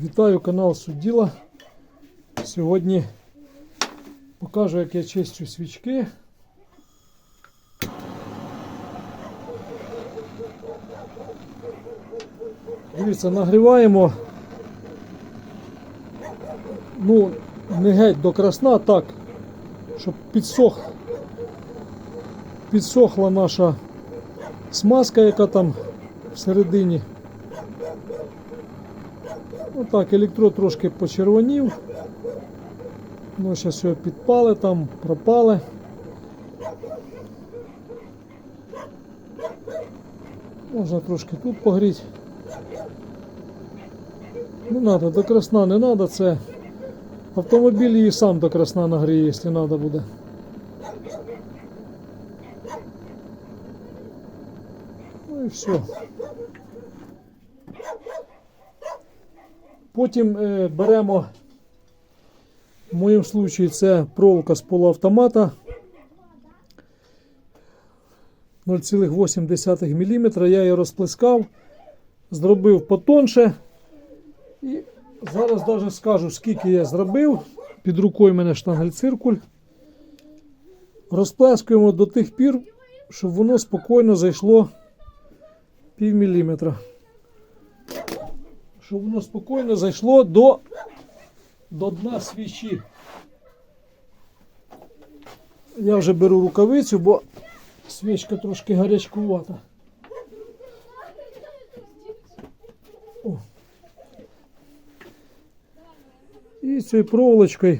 Вітаю канал Судділа. Сьогодні покажу, як я чищу свічки. Дивіться, нагріваємо. Ну, не геть до красна, так, щоб підсох, підсохла наша смазка, яка там всередині. Отак, електрод трошки почервонів. Ну, зараз його підпали, там пропали. Можна трошки тут погріти. Не треба, до красна не треба, це автомобіль її сам до красна нагріє, якщо треба буде. Ну і все. Потім е, беремо, в моєму случаї це проволока з полуавтомата 0,8 мм. Я її розплескав, зробив потонше. І зараз навіть скажу, скільки я зробив. Під рукою в мене штангель-циркуль. Розплескуємо до тих пір, щоб воно спокійно зайшло пів міліметра щоб воно спокійно зайшло до, до дна свічі. Я вже беру рукавицю, бо свічка трошки гарячкувата. О. І цією проволочкою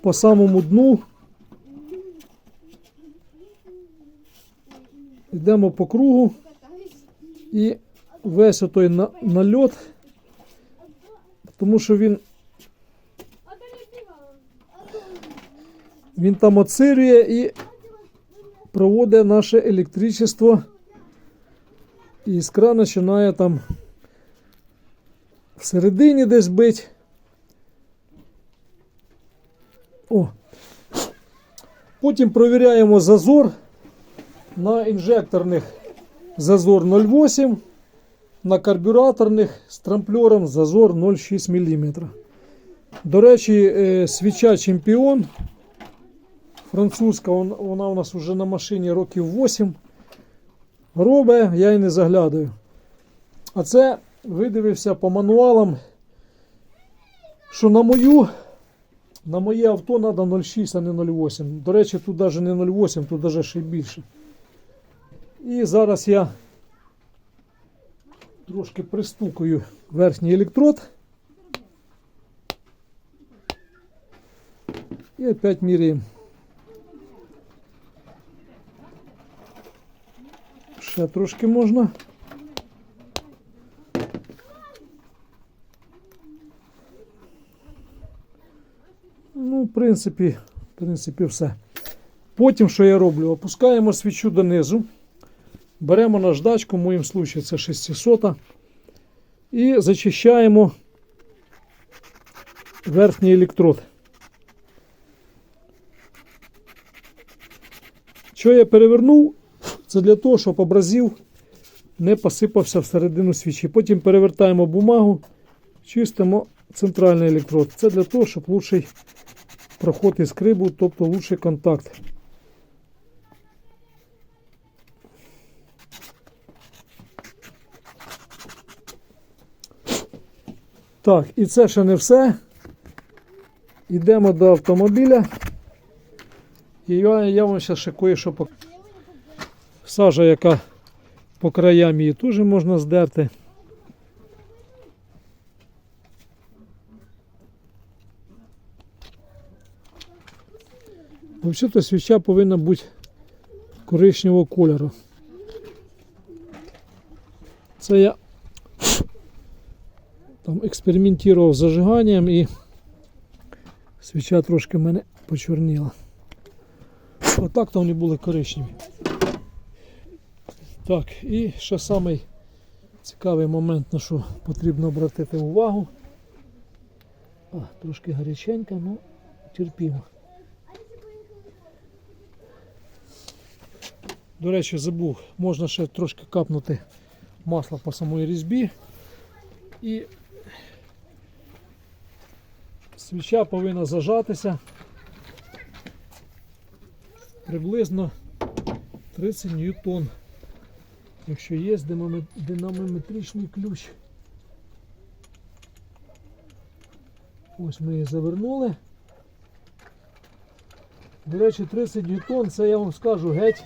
по самому дну йдемо по кругу і весь отой на- нальот тому що він, він там оцирює і проводить наше електричество. І іскра починає там всередині десь бить. О. Потім провіряємо зазор на інжекторних зазор 0,8 на карбюраторних з трамплером зазор 0,6 мм. До речі, е, свіча чемпіон. Французька, вона у нас вже на машині років 8. Робить, я й не заглядаю. А це видивився по мануалам, що на мою, на моє авто треба 0,6, а не 0,8. До речі, тут навіть не 0,8, тут навіть ще більше. І зараз я трошки пристукую верхній електрод. І опять міряємо. Ще трошки можна. Ну, в принципі, в принципі, все. Потім, що я роблю? Опускаємо свічу донизу. Беремо наждачку, в моєму случаї це 600 і зачищаємо верхній електрод. Що я перевернув? Це для того, щоб абразив не посипався всередину свічі. Потім перевертаємо бумагу, чистимо центральний електрод. Це для того, щоб лучший проход іскри був, тобто лучший контакт. Так, і це ще не все. Йдемо до автомобіля. І я, я вам зараз ще кое-що пок... Сажа, яка по краям її теж можна здерти. Взагалі свіча повинна бути коричневого кольору. Це я там експериментував з зажиганням і свіча трошки мене почорніла. Отак то вони були коричневі. Так, і ще самий цікавий момент, на що потрібно обратити увагу. А, трошки гаряченька, ну терпімо. До речі, забув, можна ще трошки капнути масла по самої різьбі і Свіча повинна зажатися приблизно 30 ньютон. Якщо є динамометричний ключ. Ось ми її завернули. До речі, 30 ньютон, це я вам скажу геть,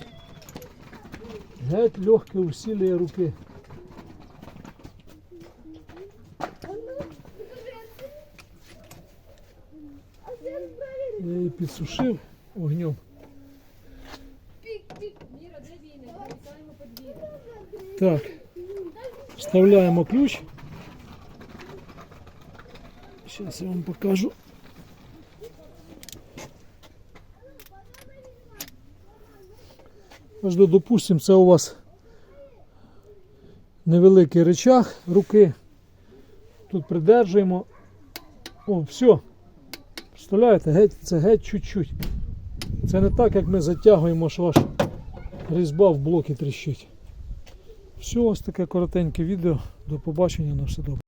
геть легке усилие руки. Я її підсушив огнем. Так, вставляємо ключ. Зараз я вам покажу. Ось, до- допустим, це у вас невеликий речах руки. Тут придержуємо. О, все. Представляєте, геть, це геть чуть-чуть. Це не так, як ми затягуємо, що аж різьба в блоки тріщить. Все, ось таке коротеньке відео. До побачення на все добре.